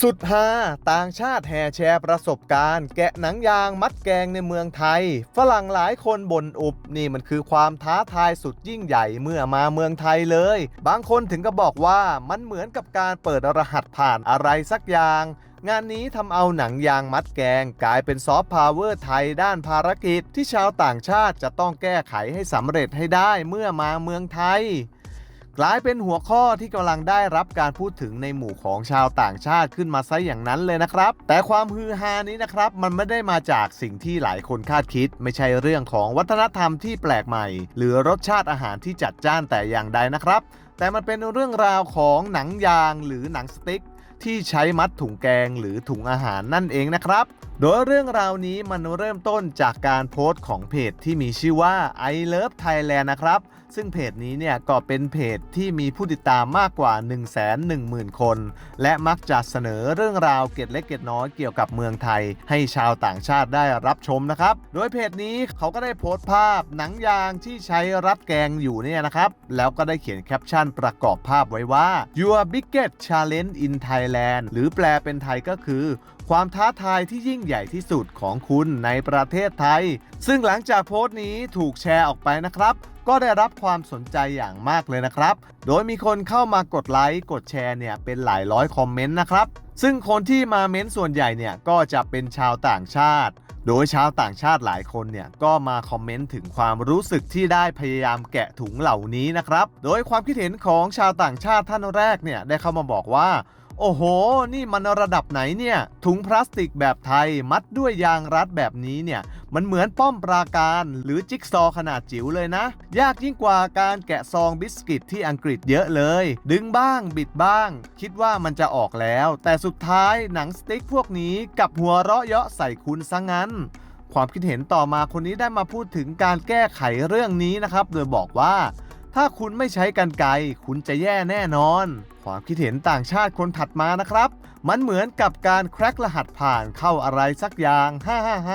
สุดฮาต่างชาติแห่แชร์ประสบการณ์ แกะหนังยางมัดแกงในเมืองไทย ฝรั่งหลายคนบ่นอุบ นี่มันคือความท้าทายสุดยิ่งใหญ่เมื่อมาเมืองไทยเลย บางคนถึงก็บอกว่ามันเหมือนกับการเปิดรหัสผ่านอะไรสักอย่าง งานนี้ทำเอาหนังยางมัดแกง กลายเป็นซอฟต์พาวเวอร์ไทยด้านภารกิจ ที่ชาวต่างชาติจะต้องแก้ไขให้สำเร็จให้ได้เมื่อมาเมืองไทย กลายเป็นหัวข้อที่กำลังได้รับการพูดถึงในหมู่ของชาวต่างชาติขึ้นมาซะอย่างนั้นเลยนะครับ แต่ความฮือฮานี้นะครับ มันไม่ได้มาจากสิ่งที่หลายคนคาดคิด ไม่ใช่เรื่องของวัฒนธรรมที่แปลกใหม่ หรือรสชาติอาหารที่จัดจ้านแต่อย่างใดนะครับ แต่มันเป็นเรื่องราวของหนังยางหรือหนังสติ๊กที่ใช้มัดถุงแกงหรือถุงอาหารนั่นเองนะครับ โดยเรื่องราวนี้มันเริ่มต้นจากการโพสต์ของเพจที่มีชื่อว่า I Love Thailand นะครับ ซึ่งเพจนี้เนี่ยก็เป็นเพจที่มีผู้ติดตามมากกว่า 1 1 0 0 0 0 คน และมักจะเสนอเรื่องราวเกร็ดเล็กเกร็ดน้อยเกี่ยวกับเมืองไทย ให้ชาวต่างชาติได้รับชมนะครับ โดยเพจนี้เขาก็ได้โพสต์ภาพหนังยางที่ใช้รัดแกงอยู่เนี่ยนะครับ แล้วก็ได้เขียนแคปชั่นประกอบภาพไว้ว่า Your biggest challenge in Thailand หรือแปลเป็นไทยก็คือความท้าทายที่ยิ่งใหญ่ที่สุดของคุณในประเทศไทย ซึ่งหลังจากโพสต์นี้ถูกแชร์ออกไปนะครับ ก็ได้รับความสนใจอย่างมากเลยนะครับ โดยมีคนเข้ามากดไลค์กดแชร์เนี่ยเป็นหลายร้อยคอมเมนต์นะครับ ซึ่งคนที่มาเม้นต์ส่วนใหญ่เนี่ยก็จะเป็นชาวต่างชาติ โดยชาวต่างชาติหลายคนเนี่ยก็มาคอมเมนต์ถึงความรู้สึกที่ได้พยายามแกะถุงเหล่านี้นะครับ โดยความคิดเห็นของชาวต่างชาติท่านแรกเนี่ยได้เข้ามาบอกว่า โอ้โห นี่มันระดับไหนเนี่ย ถุงพลาสติกแบบไทยมัดด้วยยางรัดแบบนี้เนี่ย มันเหมือนป้อมปราการหรือจิ๊กซอว์ขนาดจิ๋วเลยนะ ยากยิ่งกว่าการแกะซองบิสกิตที่อังกฤษเยอะเลย ดึงบ้างบิดบ้าง คิดว่ามันจะออกแล้ว แต่สุดท้ายหนังสติ๊กพวกนี้กับหัวเราะเยาะใส่คุณซะงั้นความคิดเห็นต่อมาคนนี้ได้มาพูดถึงการแก้ไขเรื่องนี้นะครับ โดยบอกว่า ถ้าคุณไม่ใช้กันไกรคุณจะแย่แน่นอน ความคิดเห็นต่างชาติคนถัดมานะครับ มันเหมือนกับการแคร็กรหัสผ่านเข้าอะไรสักอย่าง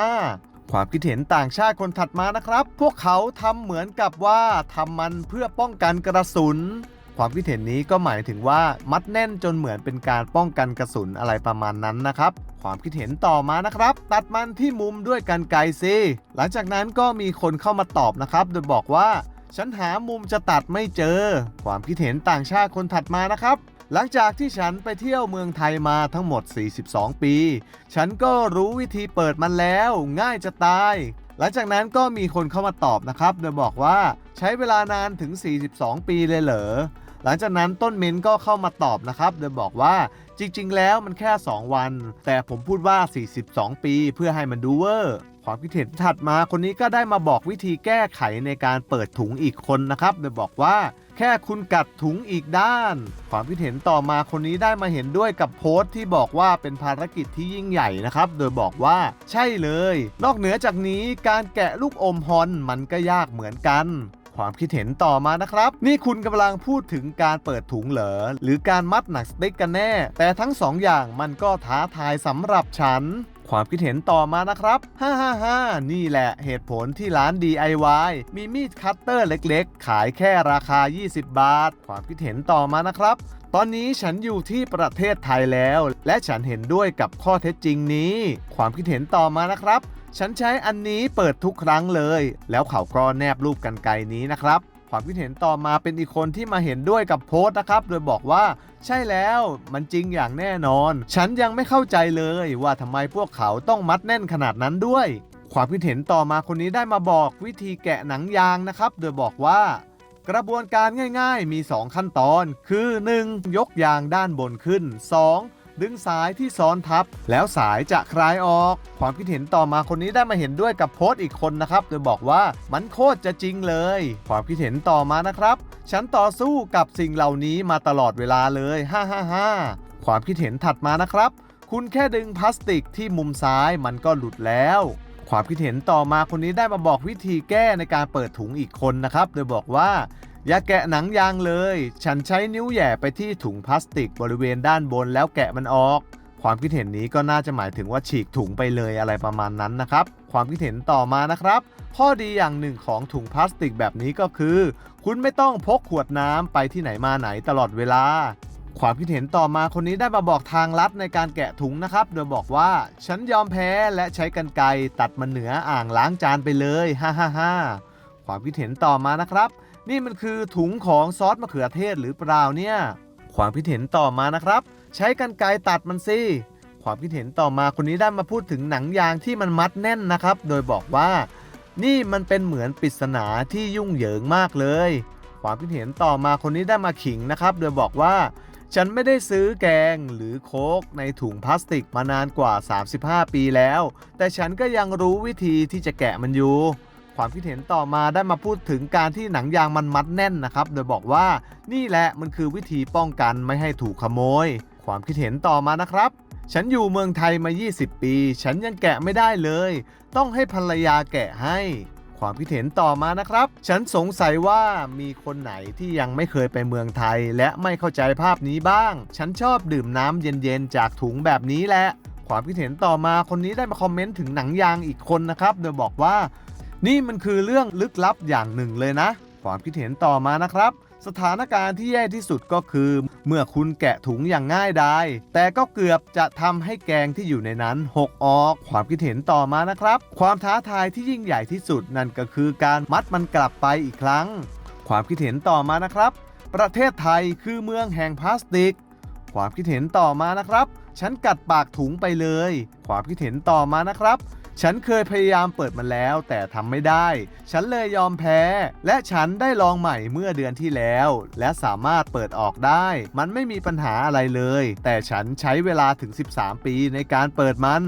555ความคิดเห็นต่างชาติคนถัดมานะครับ พวกเขาทำเหมือนกับว่าทำมันเพื่อป้องกันกระสุน ความคิดเห็นนี้ก็หมายถึงว่ามัดแน่นจนเหมือนเป็นการป้องกันกระสุนอะไรประมาณนั้นนะครับ ความคิดเห็นต่อมานะครับ ตัดมันที่มุมด้วยกันไกรสิหลังจากนั้นก็มีคนเข้ามาตอบนะครับ โดยบอกว่า ฉันหามุมจะตัดไม่เจอ ความคิดเห็นต่างชาติคนถัดมานะครับ หลังจากที่ฉันไปเที่ยวเมืองไทยมาทั้งหมด 42 ปี ฉันก็รู้วิธีเปิดมันแล้ว ง่ายจะตาย หลังจากนั้นก็มีคนเข้ามาตอบนะครับ โดยบอกว่าใช้เวลานานถึง 42 ปีเลยเหรอหลังจากนั้นต้นเมนก็เข้ามาตอบนะครับ โดยบอกว่าจริง ๆ แล้วมันแค่ 2 วัน แต่ผมพูดว่า 42 ปีเพื่อให้มันดูเวอร์ ความคิดเห็นถัดมาคนนี้ก็ได้มาบอกวิธีแก้ไขในการเปิดถุงอีกคนนะครับโดยบอกว่าแค่คุณกัดถุงอีกด้าน ความคิดเห็นต่อมาคนนี้ได้มาเห็นด้วยกับโพสต์ที่บอกว่าเป็นภารกิจที่ยิ่งใหญ่นะครับ โดยบอกว่าใช่เลย นอกเหนือจากนี้การแกะลูกอมฮอนมันก็ยากเหมือนกันความคิดเห็นต่อมานะครับ นี่คุณกำลังพูดถึงการเปิดถุงเหรอหรือการมัดหนังสติ๊กกันแน่ แต่ทั้งสองอย่างมันก็ท้าทายสำหรับฉัน ความคิดเห็นต่อมานะครับ555นี่แหละเหตุผลที่ร้าน DIY มีมีดคัตเตอร์เล็กๆ ขายแค่ราคา 20 บาท ความคิดเห็นต่อมานะครับตอนนี้ฉันอยู่ที่ประเทศไทยแล้ว และฉันเห็นด้วยกับข้อเท็จจริงนี้ ความคิดเห็นต่อมานะครับ ฉันใช้อันนี้เปิดทุกครั้งเลย แล้วเขาก็แนบรูปกันไกรนี้นะครับ ความคิดเห็นต่อมาเป็นอีกคนที่มาเห็นด้วยกับโพสต์นะครับ โดยบอกว่าใช่แล้วมันจริงอย่างแน่นอน ฉันยังไม่เข้าใจเลยว่าทำไมพวกเขาต้องมัดแน่นขนาดนั้นด้วย ความคิดเห็นต่อมาคนนี้ได้มาบอกวิธีแกะหนังยางนะครับ โดยบอกว่ากระบวนการง่าย ๆ มี 2 ขั้นตอน คือ 1. ยกยางด้านบนขึ้น 2. ดึงสายที่ซ้อนทับ แล้วสายจะคลายออก ความคิดเห็นต่อมาคนนี้ได้มาเห็นด้วยกับโพสต์อีกคนนะครับ โดยบอกว่ามันโคตรจะจริงเลย ความคิดเห็นต่อมานะครับ ฉันต่อสู้กับสิ่งเหล่านี้มาตลอดเวลาเลย555ความคิดเห็นถัดมานะครับ คุณแค่ดึงพลาสติกที่มุมซ้ายมันก็หลุดแล้วความคิดเห็นต่อมาคนนี้ได้มาบอกวิธีแก้ในการเปิดถุงอีกคนนะครับ โดยบอกว่า อย่าแกะหนังยางเลย ฉันใช้นิ้วแย่ไปที่ถุงพลาสติกบริเวณด้านบนแล้วแกะมันออก ความคิดเห็นนี้ก็น่าจะหมายถึงว่าฉีกถุงไปเลยอะไรประมาณนั้นนะครับ ความคิดเห็นต่อมานะครับ ข้อดีอย่างหนึ่งของถุงพลาสติกแบบนี้ก็คือ คุณไม่ต้องพกขวดน้ำไปที่ไหนมาไหนตลอดเวลา ความคิดเห็นต่อมาคนนี้ได้มาบอกทางลัดในการแกะถุงนะครับ โดยบอกว่าฉันยอมแพ้และใช้กันไกตัดมันเหนืออ่างล้างจานไปเลย ฮ่าฮ่าฮ่าความคิดเห็นต่อมานะครับ นี่มันคือถุงของซอสมะเขือเทศหรือเปล่าเนี่ย ความคิดเห็นต่อมานะครับ ใช้กันไกรตัดมันสิความคิดเห็นต่อมาคนนี้ได้มาพูดถึงหนังยางที่มันมัดแน่นนะครับ โดยบอกว่า นี่มันเป็นเหมือนปริศนาที่ยุ่งเหยิงมากเลย ความคิดเห็นต่อมาคนนี้ได้มาขิงนะครับ โดยบอกว่า ฉันไม่ได้ซื้อแกงหรือโคกในถุงพลาสติกมานานกว่า 35 ปีแล้ว แต่ฉันก็ยังรู้วิธีที่จะแกะมันอยู่ ความคิดเห็นต่อมาได้มาพูดถึงการที่หนังยางมันมัดแน่นนะครับ โดยบอกว่านี่แหละมันคือวิธีป้องกันไม่ให้ถูกขโมย ความคิดเห็นต่อมานะครับ ฉันอยู่เมืองไทยมา 20 ปี ฉันยังแกะไม่ได้เลย ต้องให้ภรรยาแกะให้ ความคิดเห็นต่อมานะครับ ฉันสงสัยว่ามีคนไหนที่ยังไม่เคยไปเมืองไทย และไม่เข้าใจภาพนี้บ้าง ฉันชอบดื่มน้ำเย็นๆจากถุงแบบนี้แหละความคิดเห็นต่อมาคนนี้ได้มาคอมเมนต์ถึงหนังยางอีกคนนะครับ โดยบอกว่า นี่มันคือเรื่องลึกลับอย่างหนึ่งเลยนะ ความคิดเห็นต่อมานะครับ สถานการณ์ที่แย่ที่สุดก็คือ เมื่อคุณแกะถุงอย่างง่ายดายแต่ก็เกือบจะทำให้แกงที่อยู่ในนั้นหกออก ความคิดเห็นต่อมานะครับ ความท้าทายที่ยิ่งใหญ่ที่สุดนั่นก็คือการมัดมันกลับไปอีกครั้ง ความคิดเห็นต่อมานะครับ ประเทศไทยคือเมืองแห่งพลาสติก ความคิดเห็นต่อมานะครับ ฉันกัดปากถุงไปเลย ความคิดเห็นต่อมานะครับ ฉันเคยพยายามเปิดมันแล้วแต่ทำไม่ได้ ฉันเลยยอมแพ้ และฉันได้ลองใหม่เมื่อเดือนที่แล้ว และสามารถเปิดออกได้ มันไม่มีปัญหาอะไรเลย แต่ฉันใช้เวลาถึง 13 ปีในการเปิดมัน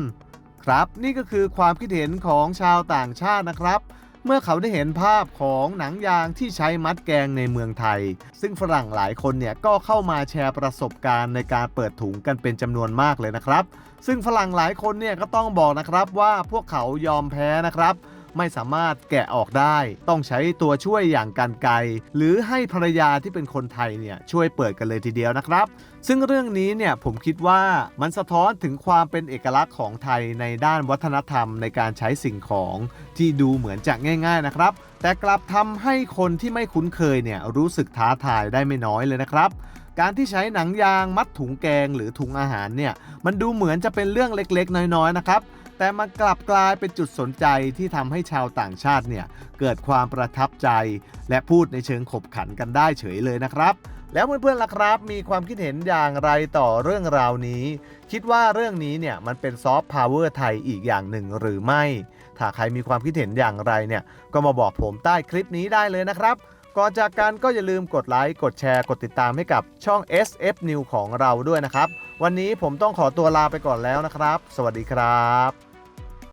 ครับ นี่ก็คือความคิดเห็นของชาวต่างชาตินะครับ เมื่อเขาได้เห็นภาพของหนังยางที่ใช้มัดแกงในเมืองไทย ซึ่งฝรั่งหลายคนเนี่ยก็เข้ามาแชร์ประสบการณ์ในการเปิดถุงกันเป็นจำนวนมากเลยนะครับ ซึ่งฝรั่งหลายคนเนี่ยก็ต้องบอกนะครับว่าพวกเขายอมแพ้นะครับ ไม่สามารถแกะออกได้ ต้องใช้ตัวช่วยอย่างกันไกรหรือให้ภรรยาที่เป็นคนไทยเนี่ยช่วยเปิดกันเลยทีเดียวนะครับ ซึ่งเรื่องนี้เนี่ยผมคิดว่ามันสะท้อนถึงความเป็นเอกลักษณ์ของไทยในด้านวัฒนธรรมในการใช้สิ่งของที่ดูเหมือนจะง่าย ๆนะครับ แต่กลับทำให้คนที่ไม่คุ้นเคยเนี่ยรู้สึกท้าทายได้ไม่น้อยเลยนะครับการที่ใช้หนังยางมัดถุงแกงหรือถุงอาหารเนี่ย มันดูเหมือนจะเป็นเรื่องเล็กๆ น้อยๆ นะครับ แต่มันกลับกลายเป็นจุดสนใจที่ทำให้ชาวต่างชาติเนี่ยเกิดความประทับใจ และพูดในเชิงขบขันกันได้เฉยเลยนะครับแล้วเพื่อนๆล่ะครับ มีความคิดเห็นอย่างไรต่อเรื่องราวนี้ คิดว่าเรื่องนี้เนี่ยมันเป็นซอฟต์พาวเวอร์ไทยอีกอย่างหนึ่งหรือไม่ ถ้าใครมีความคิดเห็นอย่างไรเนี่ยก็มาบอกผมใต้คลิปนี้ได้เลยนะครับ ก่อนจากกันก็อย่าลืมกดไลค์ กดแชร์ กดติดตามให้กับช่อง SF New ของเราด้วยนะครับ วันนี้ผมต้องขอตัวลาไปก่อนแล้วนะครับ สวัสดีครับ